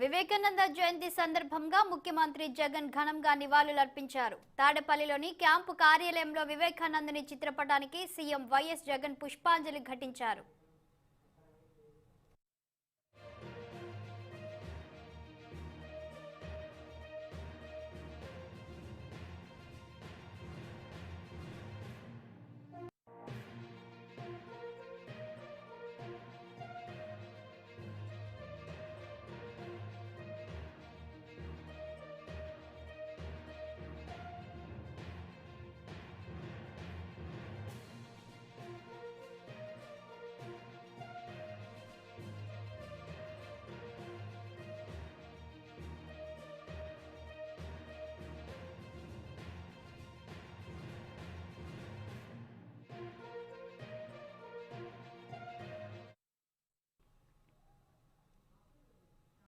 వివేకానంద జయంతి సందర్భంగా ముఖ్యమంత్రి జగన్ ఘనంగా నివాళులర్పించారు. తాడేపల్లిలోని క్యాంపు కార్యాలయంలో వివేకానందని చిత్రపటానికి సీఎం వైఎస్ జగన్ పుష్పాంజలి ఘటించారు.